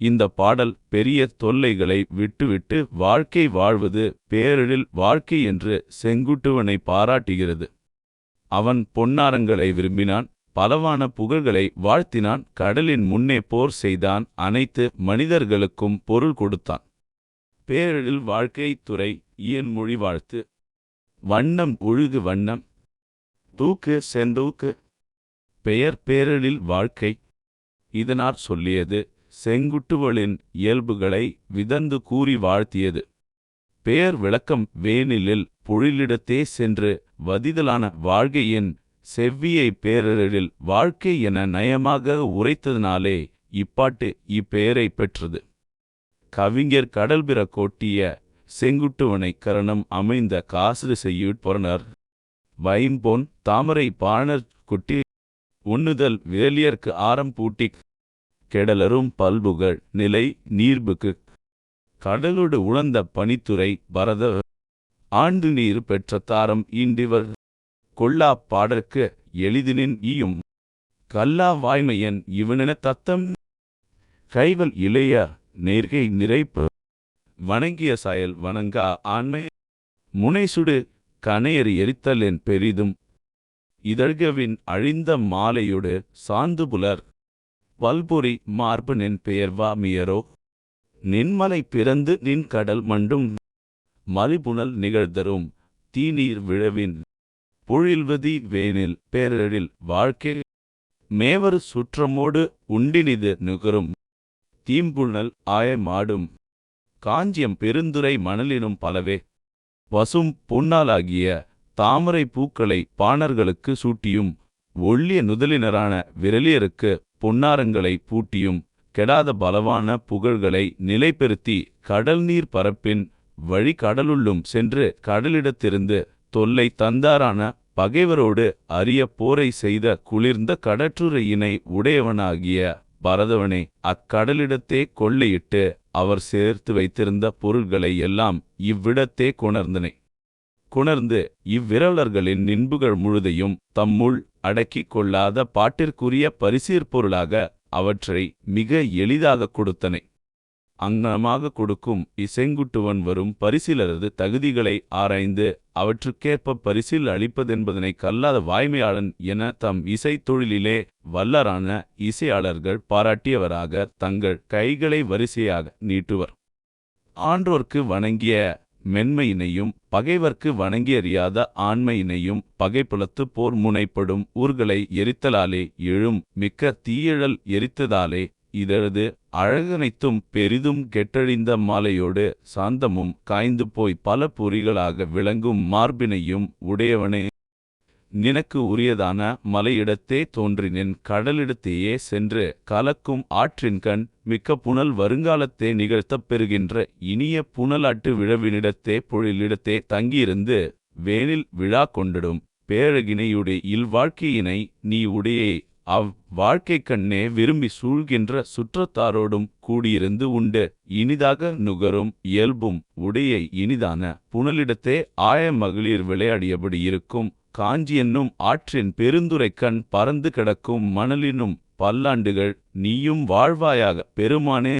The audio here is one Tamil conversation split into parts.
இந்த பாடல் பெரிய தொல்லைகளை விட்டுவிட்டு வாழ்க்கை வாழ்வது பேரழில் வாழ்க்கை என்று செங்குட்டுவனை பாராட்டுகிறது. அவன் பொன்னாரங்களை விரும்பினான் பலவான புகழ்களை வாழ்த்தினான் கடலின் முன்னே போர் செய்தான் அனைத்து மனிதர்களுக்கும் பொருள் கொடுத்தான். பேரழில் வாழ்க்கை துறை இயன் மொழி வாழ்த்து. வண்ணம் ஒழுகு வண்ணம். தூக்கு செந்தூக்கு. பெயர் பேரழில் வாழ்க்கை. இதனார் சொல்லியது செங்குட்டுவளின் இயல்புகளை விதந்து கூறி வாழ்த்தியது. பெயர் விளக்கம் வேனிலில் பொழிலிடத்தே சென்று வதிதலான வாழ்கையின் செவ்வியை பேரரில் வாழ்க்கை என நயமாக உரைத்ததினாலே இப்பாட்டு இப்பெயரை பெற்றது. கவிஞர் கடல்பிற கோட்டிய செங்குட்டுவனை கரணம் அமைந்த காசு செய்யுட்பொறனர் வைம்பொன் தாமரை பாணர் குட்டி உண்ணுதல் விரலியர்க்கு ஆரம் பூட்டிக் கெடலரும் பல்புகள் நிலை நீர்புக்கு. கடலோடு உழந்த பனித்துறை பரத ஆண்டு நீர் பெற்ற தாரம் ஈண்டிவர். கொல்லா பாடற்கு எளிதினின் ஈயும். கல்லா வாய்மையன் இவனென தத்தம். கைவல் இளைய நேர்கை நிறைப்பு. வணங்கிய சாயல் வணங்கா ஆண்மை. முனைசுடு கணையர் எரித்தலின் பெரிதும். இதழ்கவின் அழிந்த மாலையொடு சாந்துபுலர் வல்புரி மார்பு நின் பெயர்வா மியரோ. நின்மலை பிறந்து நின் கடல் மண்டும். மலிபுணல் நிகழ்தரும் தீநீர் விழவின். பொழில்வதி வேனில் பேரழில் வாழ்க்கை. மேவரு சுற்றமோடு உண்டினிது நுகரும். தீம்புணல் ஆயமாடும் காஞ்சியம் பெருந்துரை மணலினும் பலவே. பசும் பொன்னாலாகிய தாமரை பூக்களை பாணர்களுக்கு சூட்டியும். ஒள்ளிய நுதலினரான விரலியருக்கு பொன்னாரங்களை பூட்டியும் கெடாத பலவான புகழ்களை நிலைபெறுத்தி கடல் நீர் பரப்பின் வழி கடலுள்ளும் சென்று கடலிடத்திருந்து தொல்லை தந்தாரான பகைவரோடு அரிய போரை செய்த குளிர்ந்த கடற்றுரையினை உடையவனாகிய பரதவனே அக்கடலிடத்தே கொள்ளையிட்டு அவர் சேர்த்து வைத்திருந்த பொருள்களை எல்லாம் இவ்விடத்தே கொணர்ந்தனை. குணர்ந்து இவ்விரலர்களின் நின்புகள் முழுதையும் தம்முள் அடக்கிக் கொள்ளாத பாட்டிற்குரிய பரிசீர்பொருளாக அவற்றை மிக எளிதாக கொடுத்தனை. அங்கனமாக கொடுக்கும் இசைங்குட்டுவன் வரும் பரிசிலரது தகுதிகளை ஆராய்ந்து அவற்றுக்கேற்ப பரிசில் அளிப்பதென்பதனை கல்லாத வாய்மையாளன் என தம் இசைத் தொழிலிலே வல்லரான இசையாளர்கள் பாராட்டியவராக தங்கள் கைகளை வரிசையாக நீட்டுவர். ஆன்றோர்க்கு வணங்கிய மென்மையினையும் பகைவர்க்கு வணங்கியறியாத ஆண்மையினையும் பகைப்புலத்து போர் முனைப்படும் ஊர்களை எரித்தலாலே எழும் மிக்க தீயழல் எரித்ததாலே இதழது அழகனைத்தும் பெரிதும் கெட்டழிந்த மாலையோடு சாந்தமும் காய்ந்து போய் பல பொறிகளாக விளங்கும் மார்பினையும் உடையவனே. நினக்கு உரியதான மலையிடத்தே தோன்றினேன் கடலிடத்தேயே சென்று கலக்கும் ஆற்றின்கண் மிக்க புனல் வருங்காலத்தே நிகழ்த்தப் பெறுகின்ற இனிய புனலாட்டு விழவினிடத்தே பொழிலிடத்தே தங்கியிருந்து வேனில் விழா கொண்டிடும். பேரகினையுடைய இல்வாழ்க்கையினை நீ உடையே அவ் வாழ்க்கை கண்ணே விரும்பி சூழ்கின்ற சுற்றத்தாரோடும் கூடியிருந்து உண்டு. இனிதாக நுகரும் இயல்பும் உடைய இனிதான புனலிடத்தே ஆய மகளிர் விளையாடியபடி இருக்கும். காஞ்சி என்னும் ஆற்றின் பெருந்துரைக்கண் பறந்து கிடக்கும் மணலினும் பல்லாண்டுகள் நீயும் வாழ்வாயாக. பெருமானே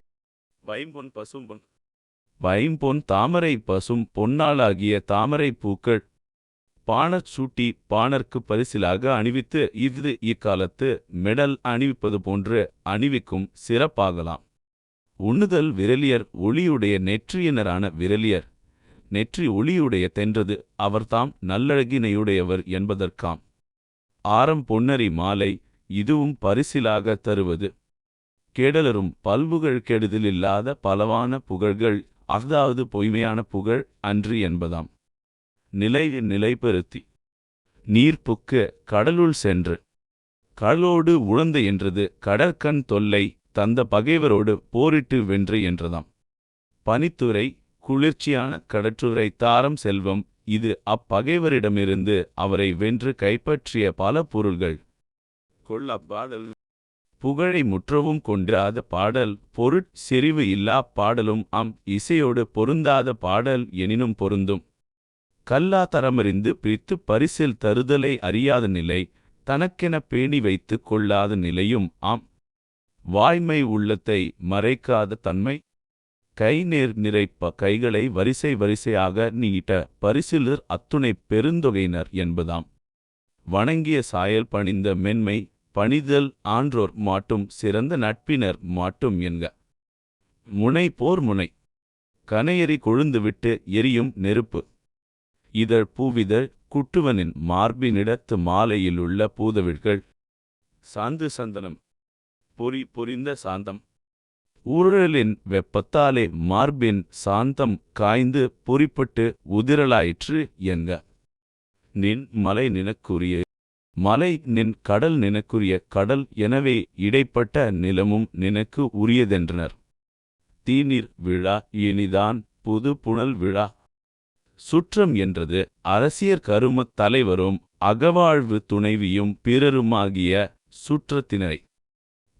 வைம்பொன் பசும்பொன். வைம்பொன் தாமரை பசும் பொன்னாளாகிய தாமரை பூக்கள். பாணச் சூட்டி பாணர்க்கு பரிசிலாக அணிவித்து இது இக்காலத்து மெடல் அணிவிப்பது போன்று அணிவிக்கும் சிறப்பாகலாம். உண்ணுதல் விரலியர் ஒளியுடைய நெற்றியினரான விரலியர். நெற்றி ஒளியுடைய தென்றது அவர்தாம் நல்லழகினையுடையவர் என்பதற்காம். ஆரம் பொன்னரி மாலை இதுவும் பரிசிலாக தருவது. கெடலரும் பல்புகழ் கெடுதலில்லாத பலவான புகழ்கள் அஃதாவது பொய்மையான புகழ் அன்று என்பதாம். நிலை நிலைபெறுத்தி நீர்ப்புக்கு கடலுள் சென்று. கடலோடு உழந்த என்றது கடற்கண் தொல்லை தந்த பகைவரோடு போரிட்டு வென்று என்றதாம். பனித்துறை குளிர்ச்சியான கடற்றுரை தாரம் செல்வம். இது அப்பகைவரிடமிருந்து அவரை வென்று கைப்பற்றிய பல பொருள்கள். கொள்ளப்பாடல். புகழை முற்றவும் கொண்டாத பாடல். பொருட் செறிவு இல்லா பாடலும் அம் இசையோடு பொருந்தாத பாடல் எனினும் பொருந்தும். கல்லா தரமறிந்து பிரித்து பரிசில் தருதலை அறியாத நிலை. தனக்கென பேணி வைத்து கொள்ளாத நிலையும் ஆம் வாய்மை உள்ளத்தை மறைக்காத தன்மை. கை நேர் நிறைப்ப கைகளை வரிசை வரிசையாக நீட்ட பரிசிலர் அத்துணை பெருந்தொகையினர் என்பதாம். வணங்கிய சாயல் பணிந்த மென்மை பணிதல் ஆன்றோர் மாட்டும் சிறந்த நட்பினர் மாட்டும் என்க. முனை போர் முனை. கனையறி கொழுந்துவிட்டு எரியும் நெருப்பு. இதழ் பூவிதழ் குட்டுவனின் மார்பினிடத்து மாலையிலுள்ள பூதவிழ்கள். சாந்து சந்தனம். பொறி பொரிந்த சாந்தம். ஊழலின் வெப்பத்தாலே மார்பின் சாந்தம் காய்ந்து பொறிப்பட்டு உதிரலாயிற்று என்க. நின் மலை நினக்குரிய மலை நின் கடல் நினக்குரிய கடல் எனவே இடைப்பட்ட நிலமும் நினக்கு உரியதென்றனர். தீநீர் விழா இனிதான் புது புனல் விழா. சுற்றம் என்றது அரசியற் கருமத் தலைவரும் அகவாழ்வு துணைவியும் பிறருமாகிய சுற்றத்தினரை.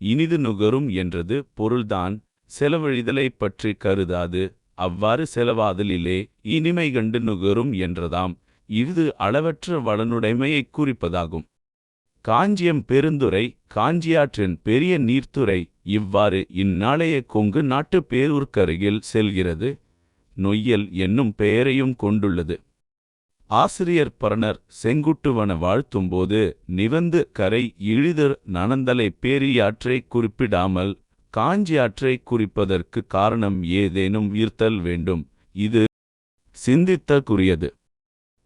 இனிது நுகரும் என்றது பொருள்தான். செலவழிதலைப் பற்றி கருதாது. அவ்வாறு செலவாதலிலே இனிமை கண்டு நுகரும் என்றதாம். இது அளவற்ற வளனுடைமையைக் குறிப்பதாகும். காஞ்சியம் பெருந்துறை காஞ்சியாற்றின் பெரிய நீர்த்துறை இவ்வாறு இந்நாளைய கொங்கு நாட்டு பேரூர்க்கருகில் செல்கிறது. நொய்யல் என்னும் பெயரையும் கொண்டுள்ளது. ஆசிரியர் பரணர் செங்குட்டுவன வாழ்த்தும்போது நிவந்து கரை இழிதர் நனந்தலை பேரியாற்றை குறிப்பிடாமல் காஞ்சியாற்றை குறிப்பதற்கு காரணம் ஏதேனும் ஈர்த்தல் வேண்டும். இது சிந்தித்தற்குரியது.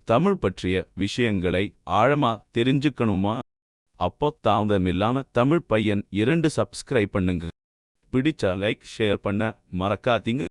தமிழ் பற்றிய விஷயங்களை ஆழமா தெரிஞ்சுக்கணுமா? அப்போ தாமதமில்லாம தமிழ் பையன் இரண்டு சப்ஸ்கிரைப் பண்ணுங்க. பிடிச்சா லைக் ஷேர் பண்ண மறக்காதீங்க.